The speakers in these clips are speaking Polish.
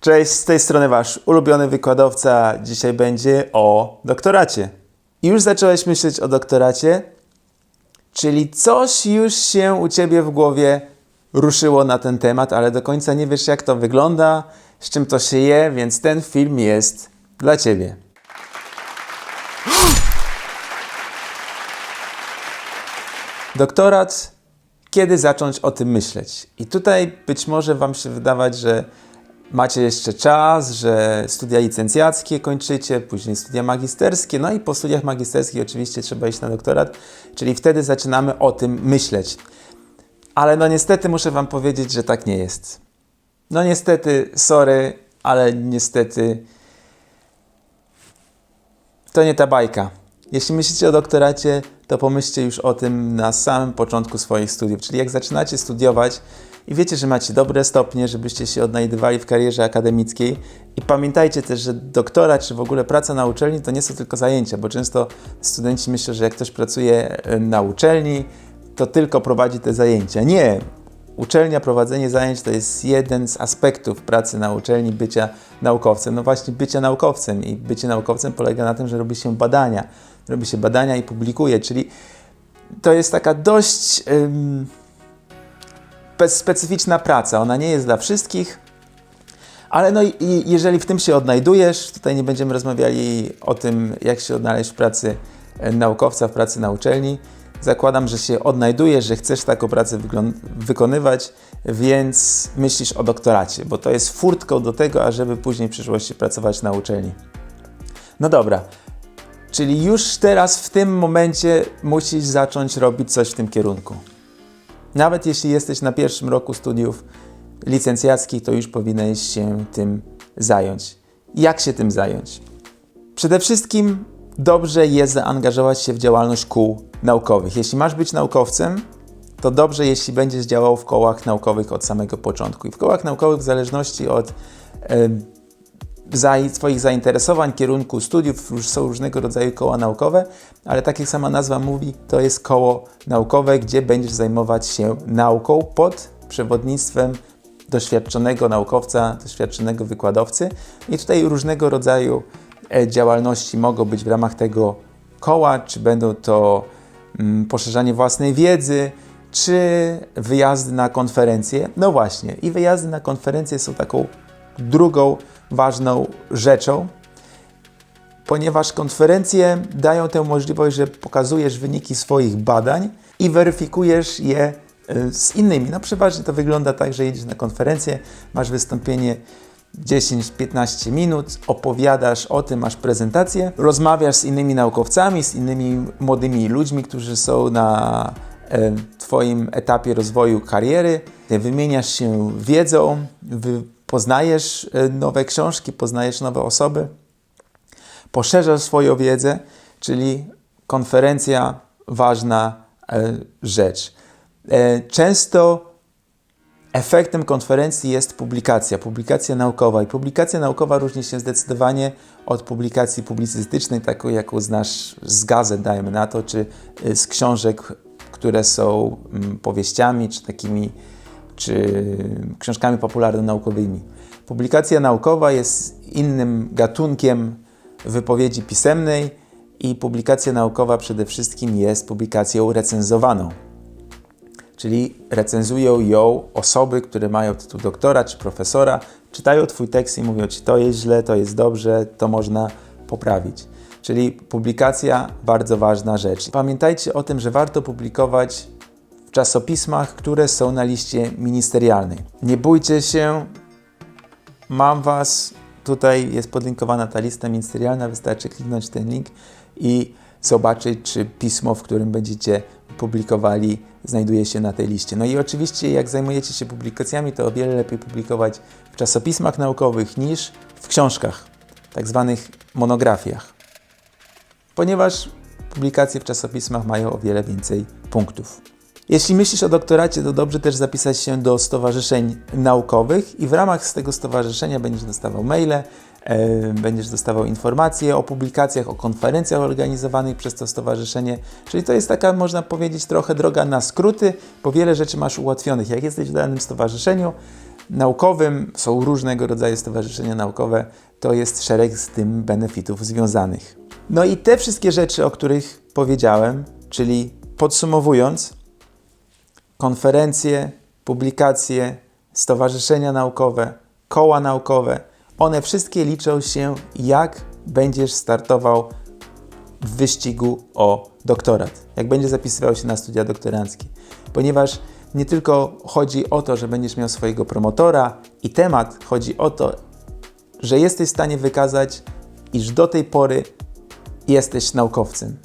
Cześć, z tej strony Wasz ulubiony wykładowca. Dzisiaj będzie o doktoracie. I już zacząłeś myśleć o doktoracie, czyli coś już się u Ciebie w głowie ruszyło na ten temat, ale do końca nie wiesz, jak to wygląda, z czym to się je, więc ten film jest dla Ciebie. Doktorat, kiedy zacząć o tym myśleć? I tutaj być może Wam się wydawać, że macie jeszcze czas, że studia licencjackie kończycie, później studia magisterskie, no i po studiach magisterskich oczywiście trzeba iść na doktorat, czyli wtedy zaczynamy o tym myśleć. Ale no niestety muszę Wam powiedzieć, że tak nie jest. No niestety, sorry, ale niestety to nie ta bajka. Jeśli myślicie o doktoracie, to pomyślcie już o tym na samym początku swoich studiów. Czyli jak zaczynacie studiować i wiecie, że macie dobre stopnie, żebyście się odnajdywali w karierze akademickiej. I pamiętajcie też, że doktorat czy w ogóle praca na uczelni to nie są tylko zajęcia, bo często studenci myślą, że jak ktoś pracuje e, na uczelni, to tylko prowadzi te zajęcia. Nie. Uczelnia, prowadzenie zajęć to jest jeden z aspektów pracy na uczelni, bycia naukowcem. No właśnie, bycia naukowcem. I bycie naukowcem polega na tym, że robi się badania. Robi się badania i publikuje, czyli to jest taka dość ym, specyficzna praca. Ona nie jest dla wszystkich, ale no i i jeżeli w tym się odnajdujesz, tutaj nie będziemy rozmawiali o tym, jak się odnaleźć w pracy e, naukowca, w pracy na uczelni. Zakładam, że się odnajdujesz, że chcesz taką pracę wykonywać, więc myślisz o doktoracie, bo to jest furtką do tego, ażeby później w przyszłości pracować na uczelni. No dobra, czyli już teraz w tym momencie musisz zacząć robić coś w tym kierunku. Nawet jeśli jesteś na pierwszym roku studiów licencjackich, to już powinieneś się tym zająć. Jak się tym zająć? Przede wszystkim dobrze jest zaangażować się w działalność kół naukowych. Jeśli masz być naukowcem, to dobrze, jeśli będziesz działał w kołach naukowych od samego początku. I w kołach naukowych, w zależności od e, Twoich zainteresowań, kierunku studiów, już są różnego rodzaju koła naukowe, ale tak jak sama nazwa mówi, to jest koło naukowe, gdzie będziesz zajmować się nauką pod przewodnictwem doświadczonego naukowca, doświadczonego wykładowcy. I tutaj różnego rodzaju działalności mogą być w ramach tego koła, czy będą to mm, poszerzanie własnej wiedzy, czy wyjazdy na konferencje. No właśnie, i wyjazdy na konferencje są taką drugą ważną rzeczą, ponieważ konferencje dają tę możliwość, że pokazujesz wyniki swoich badań i weryfikujesz je y, z innymi. No przeważnie to wygląda tak, że jedziesz na konferencję, masz wystąpienie 10-15 minut, opowiadasz o tym, masz prezentację, rozmawiasz z innymi naukowcami, z innymi młodymi ludźmi, którzy są na Twoim etapie rozwoju kariery, wymieniasz się wiedzą, poznajesz e, nowe książki, poznajesz nowe osoby, poszerzasz swoją wiedzę, czyli konferencja ważna e, rzecz. E, często efektem konferencji jest publikacja, publikacja naukowa. I publikacja naukowa różni się zdecydowanie od publikacji publicystycznej, taką jaką znasz z gazet, dajmy na to, czy z książek, które są mm, powieściami, czy takimi czy książkami popularno-naukowymi. Publikacja naukowa jest innym gatunkiem wypowiedzi pisemnej i publikacja naukowa przede wszystkim jest publikacją recenzowaną. Czyli recenzują ją osoby, które mają tytuł doktora czy profesora, czytają Twój tekst i mówią Ci, to jest źle, to jest dobrze, to można poprawić. Czyli publikacja bardzo ważna rzecz. Pamiętajcie o tym, że warto publikować w czasopismach, które są na liście ministerialnej. Nie bójcie się, mam Was, tutaj jest podlinkowana ta lista ministerialna, wystarczy kliknąć ten link i zobaczyć, czy pismo, w którym będziecie publikowali, znajduje się na tej liście. No i oczywiście, jak zajmujecie się publikacjami, to o wiele lepiej publikować w czasopismach naukowych niż w książkach, tak zwanych monografiach, ponieważ publikacje w czasopismach mają o wiele więcej punktów. Jeśli myślisz o doktoracie, to dobrze też zapisać się do stowarzyszeń naukowych i w ramach tego stowarzyszenia będziesz dostawał maile, będziesz dostawał informacje o publikacjach, o konferencjach organizowanych przez to stowarzyszenie. Czyli to jest taka, można powiedzieć, trochę droga na skróty, bo wiele rzeczy masz ułatwionych. Jak jesteś w danym stowarzyszeniu, naukowym, są różnego rodzaju stowarzyszenia naukowe, to jest szereg z tym benefitów związanych. No i te wszystkie rzeczy, o których powiedziałem, czyli podsumowując, konferencje, publikacje, stowarzyszenia naukowe, koła naukowe, one wszystkie liczą się, jak będziesz startował w wyścigu o doktorat, jak będziesz zapisywał się na studia doktoranckie. Ponieważ nie tylko chodzi o to, że będziesz miał swojego promotora i temat, chodzi o to, że jesteś w stanie wykazać, iż do tej pory jesteś naukowcem.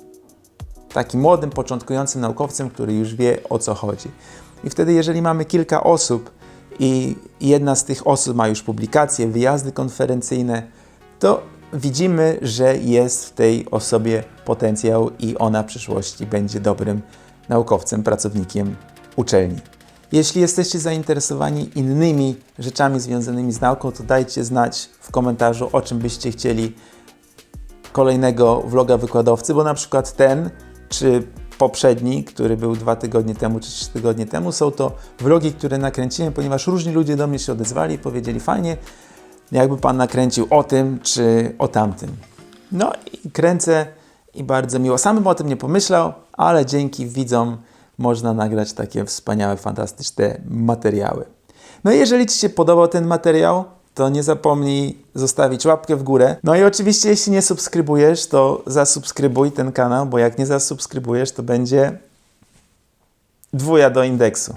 Takim młodym, początkującym naukowcem, który już wie o co chodzi. I wtedy, jeżeli mamy kilka osób i jedna z tych osób ma już publikacje, wyjazdy konferencyjne, to widzimy, że jest w tej osobie potencjał i ona w przyszłości będzie dobrym naukowcem, pracownikiem uczelni. Jeśli jesteście zainteresowani innymi rzeczami związanymi z nauką, to dajcie znać w komentarzu, o czym byście chcieli kolejnego vloga wykładowcy, bo na przykład ten czy poprzedni, który był dwa tygodnie temu czy trzy tygodnie temu, są to vlogi, które nakręciłem, ponieważ różni ludzie do mnie się odezwali i powiedzieli fajnie, jakby Pan nakręcił o tym czy o tamtym. No i kręcę i bardzo miło. Sam bym o tym nie pomyślał, ale dzięki widzom można nagrać takie wspaniałe, fantastyczne materiały. No i jeżeli Ci się podobał ten materiał, to nie zapomnij zostawić łapkę w górę. No i oczywiście, jeśli nie subskrybujesz, to zasubskrybuj ten kanał, bo jak nie zasubskrybujesz, to będzie dwuja do indeksu.